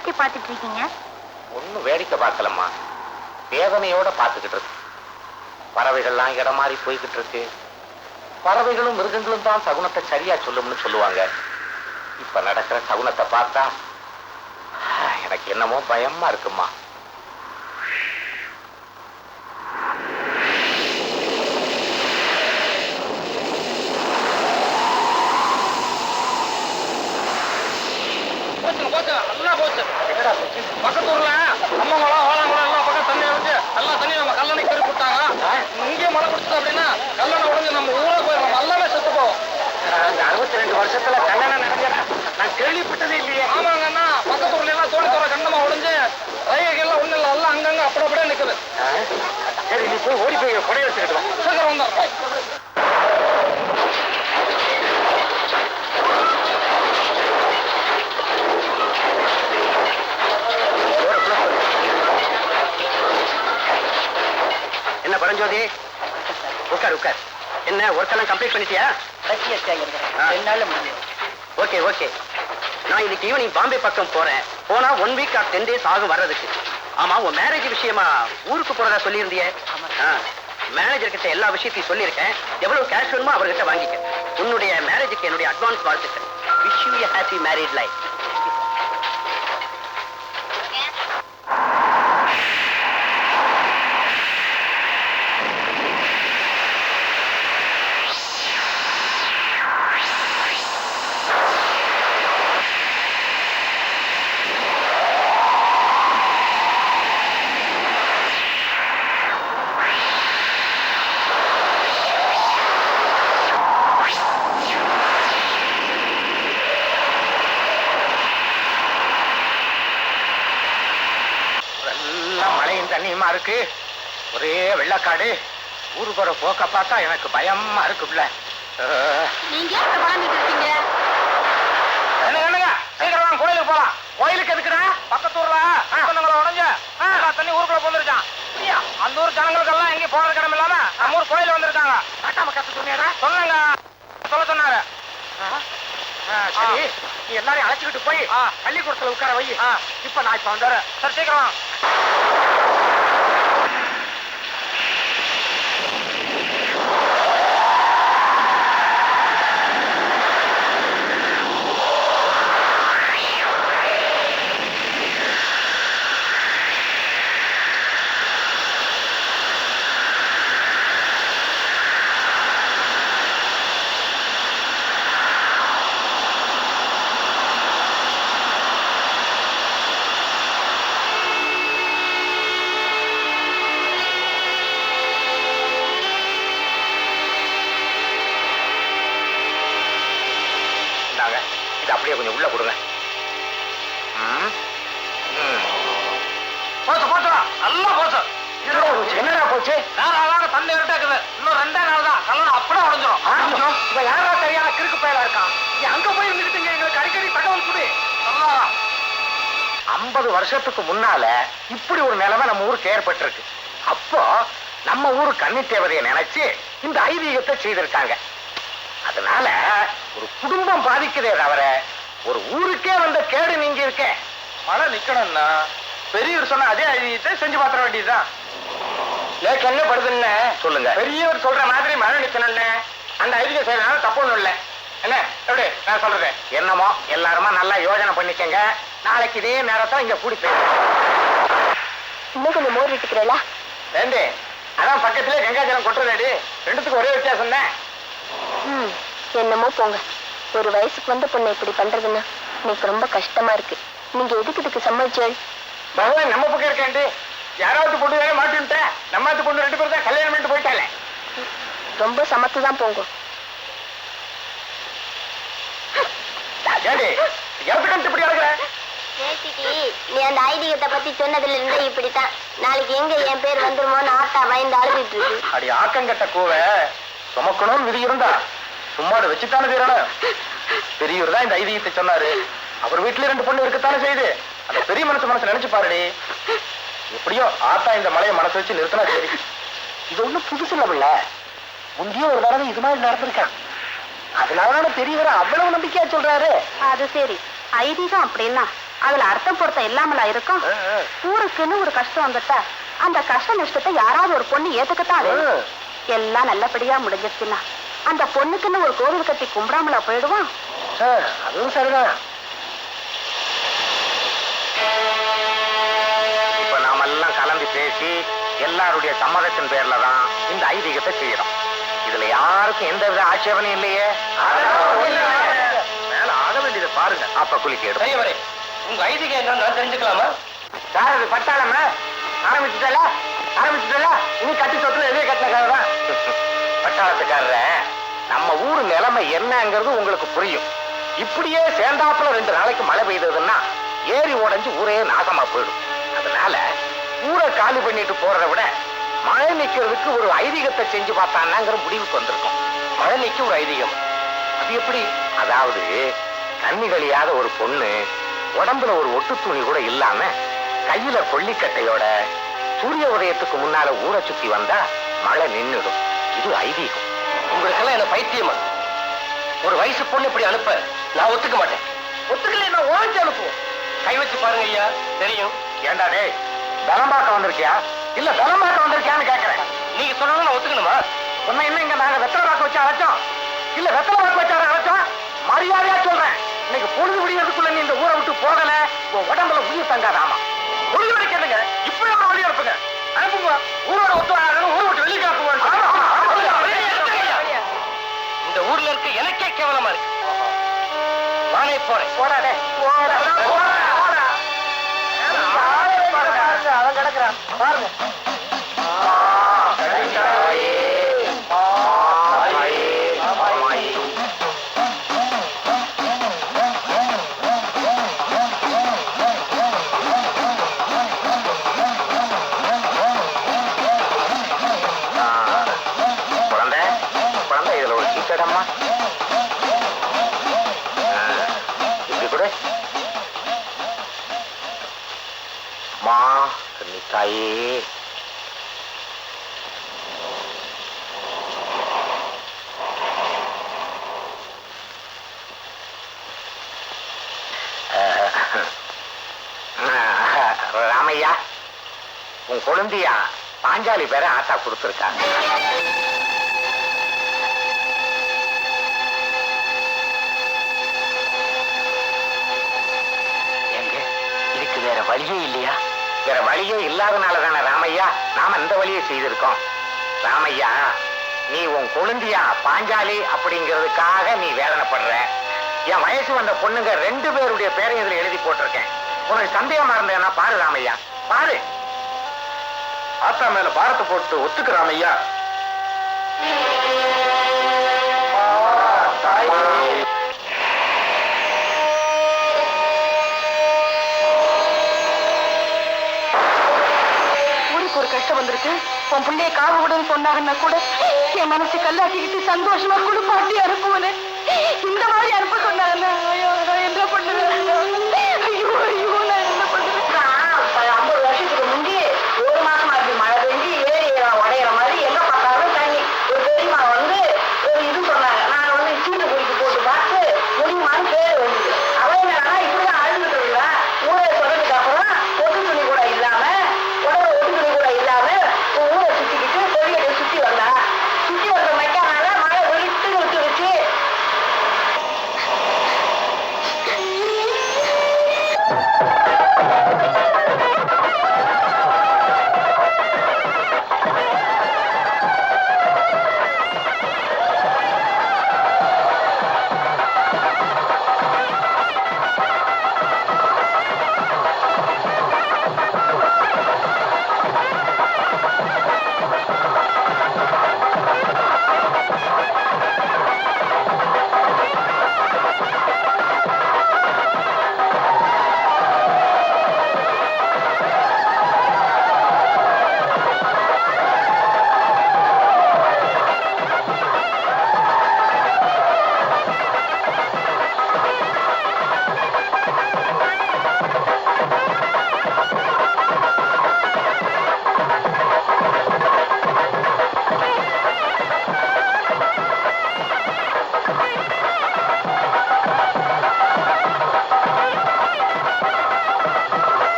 மானத்தை பார்த்துட்டு இருக்கீங்க ஒன்னும் வேடிக்கை பார்க்கலம்மா. வேதனையோட பார்த்துக்கிட்டு இருக்கு. பறவைகள்லாம் இடம் மாறி போய்கிட்டு இருக்கு. பறவைகளும் மிருகங்களும் தான் சகுனத்தை சரியா சொல்லும்னு சொல்லுவாங்க. இப்ப நடக்கிற சகுனத்தை பார்த்தா எனக்கு என்னமோ பயமா இருக்குமா போச்சுங்க நல்லா போச்சு. பக்கத்து ஊர்ல அம்மங்குளம் ஓலாங்குளம் எல்லாம் பக்கம் தண்ணி அடைஞ்சு எல்லாம் தண்ணி நம்ம கல்லணை கறி விட்டாங்க இங்கேயே மழை குடிச்சது அப்படின்னா கல்லணை உடஞ்சு நம்ம ஊரே போய் நம்ம எல்லாமே செத்து போவோம். இந்த அறுபத்தி ரெண்டு வருஷத்துல கல்யாணம் நடந்ததா? நான் கேள்விப்பட்டதே இல்லையே. ஆமாங்க அண்ணா பக்கத்து ஊர்ல எல்லாம் தோணி தோற கண்டமா உடஞ்சு ரயில்கள்லாம் ஒண்ணு இல்லை எல்லாம் அங்கங்க அப்படி அப்படியே நிக்குது? சரி நீ போய் ஓடி போய் கொடைய வச்சுக்கிட்டு. சீக்கிரம் வந்துடுறோம் பரஞ்சோதி உட்கார் உட்கார். என்ன ஒர்க் எல்லாம் கம்ப்ளீட் பண்ணிட்டியா. ரெண்டு நாள்ல முடிஞ்சது ஓகே ஓகே. நான் இன்னைக்கு ஈவினிங் பாம்பே பக்கம் போறேன். போனா one week or ten days ஆகும் வர்றதுக்கு. ஆமா உன் மேரேஜ் விஷயமா ஊருக்கு போறதா சொல்லியிருந்தியே? மேனேஜர் கிட்ட எல்லா விஷயத்தையும் சொல்லியிருக்கேன். எவ்வளவு கேஷ் வேணுமோ அவர்கிட்ட வாங்கிக்க. உன்னுடைய மேரேஜுக்கு என்னுடைய அட்வான்ஸ் வாழ்த்துக்கள். Wish you happy married life இருக்கு. ஒரே வெள்ளக்காடு. ஊருக்கு போற போக்க பார்த்தா எனக்கு பயமா இருக்குல்ல நீங்க சீக்கிரம் கோயிலுக்கு போலாம். கோயிலுக்கு எதுக்குடா? பக்கத்து ஊர்ல. சொந்தங்களை உடஞ்சு தண்ணி ஊருக்குள்ள போந்துருச்சான் அந்த ஊர் ஜனங்களுக்கெல்லாம் எங்கேயும் போறது கிடமை இல்லாம நம்ம ஊர் கோயில் வந்திருக்காங்க. சொன்னாங்க சொல்ல சொன்னாரு. சரி. நீ எல்லாரையும் அழைச்சிக்கிட்டு போய். பள்ளிக்கூடத்துல உட்கார வை. இப்ப நான் இப்ப வந்துடுறேன். சரி சீக்கிரம் ஐம்பது வருஷத்துக்கு முன்னால இப்படி ஒரு நிலைமை நம்ம ஊருக்கு ஏற்பட்டிருக்கு. அப்போ நம்ம ஊரு கன்னி தேவதையை நினைச்சு இந்த ஐதீகத்தை செய்திருக்காங்க. அதனால ஒரு குடும்பம் பாதிக்குதே தவிர ஒரு ஊருக்கே வந்த கேடு நீங்க இருக்க மழை நிக்கணும்னா பெரியவர் சொன்ன அதே ஐதியத்தை செஞ்சு பாத்திர வேண்டியதுதான் எனக்கு என்ன படுதுன்னு. சொல்லுங்க. பெரியவர் சொல்ற மாதிரி மழை நிக்கணும்னு அந்த ஐதீகம் செய்யறதுனால தப்பு ஒண்ணும் இல்ல. என்ன? எப்படி? நான் சொல்றது. என்னமோ? எல்லாருமா நல்லா யோசனை பண்ணிக்கங்க. நாளைக்கு இதே நேரத்தை இங்க கூடி போயிருக்கோம் இன்னும் கொஞ்சம் மோர் விட்டுக்கிறீங்களா? ஏண்டி? அதான் பக்கத்திலே கங்காஜலம் கொட்டுறதாடி. ரெண்டுத்துக்கும் ஒரே வித்தியாசம் தான். ம் என்னமோ போங்க. ஒரு வயசுக்கு வந்த பொண்ணை இப்படி பண்றதுன்னா எனக்கு ரொம்ப கஷ்டமா இருக்கு. நீங்க எதுக்கு இதுக்கு சம்மதிச்சேள் பகவான் நம்ம பக்கம் இருக்கேன்டி யாராவது பொண்ணு வேற மாட்டின்ட்டேன் நம்மாத்து பொண்ணு ரெண்டு பேரும் தான் கல்யாணம் பண்ணிட்டு போயிட்டாலே. ரொம்ப சமத்து தான் போங்க ஏண்டி எதுக்கு இப்படி அழகுற பேசிக்கு நீ அந்த ஐதீகத்தை பத்தி சொன்னதுல இருந்து இப்படித்தான். நாளைக்கு எங்க என் பேர் வந்துருமோன்னு ஆத்தா பயந்து அழுதுட்டு இருக்கு. அடி ஆக்கங்கட்ட கூவ. சுமக்கணும்னு விதி இருந்தா சும்மாடு வச்சுத்தானே தீரணும். பெரியவர் தான் இந்த ஐதீகத்தை சொன்னாரு. அவர் வீட்டுல ரெண்டு பொண்ணு இருக்கத்தானே செய்யுது. அந்த பெரிய மனசு மனசு நினைச்சு பாருடி. எப்படியோ ஆத்தா இந்த மலையை மனசு வச்சு நிறுத்தினா சரி. இது ஒண்ணும் புதுசு இல்ல முந்தைய ஒரு தடவை இது மாதிரி நடந்திருக்கேன். அதனாலதான பெரியவர் அவ்வளவு நம்பிக்கையா சொல்றாரு? அது சரி. ஐதீகம் அப்படின்னா அதுல அர்த்தம் பொருத்தம் இல்லாமலா இருக்கும்? ஊருக்குன்னு ஒரு கஷ்டம் வந்துட்டா அந்த கஷ்ட நஷ்டத்தை யாராவது ஒரு பொண்ணு ஏத்துக்கத்தான். எல்லாம் நல்லபடியா முடிஞ்சிருச்சுன்னா அந்த பொண்ணுக்குன்னு ஒரு கோவில் கட்டி கும்பிடாமலா போயிடுவோம்? அதுவும் சரிதான். இப்ப நாம எல்லாம் கலந்து பேசி எல்லாருடைய சம்மதத்தின் பேர்ல தான் இந்த ஐதீகத்தை செய்யறோம். இதுல யாருக்கும் எந்த வித ஆட்சேபனையும் இல்லையே. மேல ஆக வேண்டியதை பாருங்க. அப்ப குளிக்க உங்க ஐதீகம் என்னன்னு தெரிஞ்சுக்கலாமா? சார் அது பட்டாளம ஆரம்பிச்சுட்டல? ஆரம்பிச்சுட்டல? இனி கட்டி சொத்துல எதையே கட்டின கதை தான். பட்டாளத்துக்காரர நம்ம ஊர் நிலைமை என்னங்கிறது உங்களுக்கு புரியும். இப்படியே சேர்ந்தாப்புல ரெண்டு நாளைக்கு மழை பெய்ததுன்னா ஏரி உடைஞ்சு ஊரே நாசமா போயிடும். அதனால ஊரை காலி பண்ணிட்டு போறதை விட மழை நிக்கிறதுக்கு ஒரு ஐதீகத்தை செஞ்சு பார்த்தான்னாங்கிற முடிவுக்கு வந்திருக்கோம். மழை நிக்க ஒரு ஐதீகம். அது எப்படி? அதாவது தண்ணி கழியாத ஒரு பொண்ணு உடம்புல ஒரு ஒட்டு துணி கூட இல்லாம கையில கொல்லிக்கட்டையோட சூரிய உதயத்துக்கு முன்னால ஊரை சுத்தி வந்தா மழை நின்னுடும். இது ஐதீகம். உங்களுக்கெல்லாம் என்ன பைத்தியமா? ஒரு வயசு பொண்ணு இப்படி அனுப்ப நான் ஒத்துக்க மாட்டேன். ஒத்துக்கல நான் ஓழிச்சு அனுப்புவோம்? கை வச்சு பாருங்க ஐயா தெரியும். ஏண்டா டேய் பலம் பார்க்க வந்திருக்கியா? இல்ல பார்க்க வந்திருக்கியான்னு கேக்குறேன். நீங்க சொன்னதை நான் ஒத்துக்கணுமா? சொன்ன என்ன இங்க நாங்க வெத்தலை வாக்கு வச்சு அழைச்சோம் இல்ல வெத்தலை வாக்கு வச்சு அழைச்சோம் மரியாதையா சொல்றேன். இன்னைக்கு பொழுது விடியறதுக்குள்ள நீ இந்த ஊரை விட்டு போகல. உன் உடம்புல உயிர் தங்காதாமா பொழுது வரைக்கிறதுங்க இப்பவே அவரை வெளியே அனுப்புங்க. அனுப்புங்க. ஊரோட ஒத்து வராதுன்னு ஊரை விட்டு வெளியே இந்த ஊர்ல இருக்க எனக்கே கேவலமா இருக்கு. நானே போறேன் போடாடே போடா. போடா. அவன் கிடக்குறான் பாருங்க. உன் குழந்தையா பாஞ்சாலி பேரை ஆத்தா கொடுத்துருக்காங்க. எங்க? இதுக்கு வேற வழியே இல்லையா? வேற வழியே இல்லாதனால தானே ராமையா நாம இந்த வழியை செய்திருக்கோம். ராமையா நீ உன் குழந்தையா பாஞ்சாலி அப்படிங்கிறதுக்காக நீ வேதனைப்படுற. என் வயசு வந்த பொண்ணுங்க ரெண்டு பேருடைய பேரையும் இதுல எழுதி போட்டிருக்கேன். உனக்கு சந்தேகமா இருந்தேன்னா பாரு ராமையா. பாரு. ஆத்தா மேல பாரத்தை போட்டு ஒத்துக்கிறான் ஐயா ஊருக்கு ஒரு கஷ்டம் வந்திருக்கு. உன் பிள்ளைய காவு விடுன்னு சொன்னாங்கன்னா கூட என் மனசு கல்லாக்கிக்கிட்டு சந்தோஷமா குளிப்பாட்டி அனுப்புவனே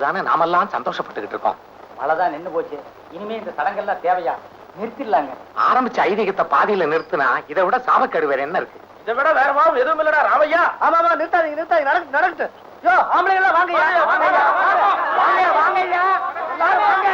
அதுதானே நாமெல்லாம் சந்தோஷப்பட்டுக்கிட்டு இருக்கோம். மழை தான் நின்னு போச்சு. இனிமே இந்த சடங்கெல்லாம் தேவையா? நிறுத்திடலாங்க. ஆரம்பிச்ச ஐதீகத்தை பாதியில நிறுத்தினா இதை விட சாபக்கேடு வேற என்ன இருக்கு? இதை விட வேற மாவும் எதுவும் இல்லடா ராமையா? ஆமா ஆமா நிறுத்தாதீங்க நிறுத்தாதீங்க. நடக்கு நடக்கு. யோ ஆம்பளைங்க எல்லாம் வாங்க வாங்க எல்லாரும் வாங்க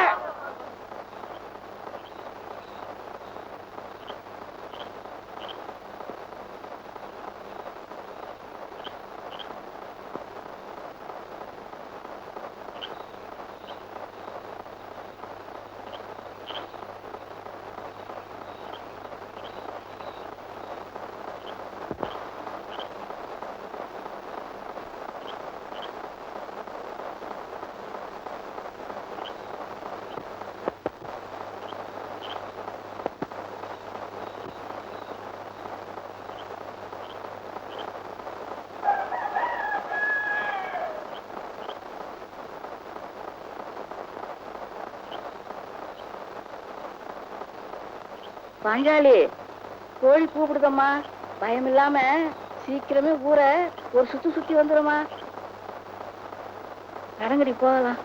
பங்காளி கோழி கூப்பிடுதம்மா பயம் இல்லாம சீக்கிரமே ஊரை ஒரு சுத்தி சுத்தி வந்துடுமா நடங்கடி போகலாம்.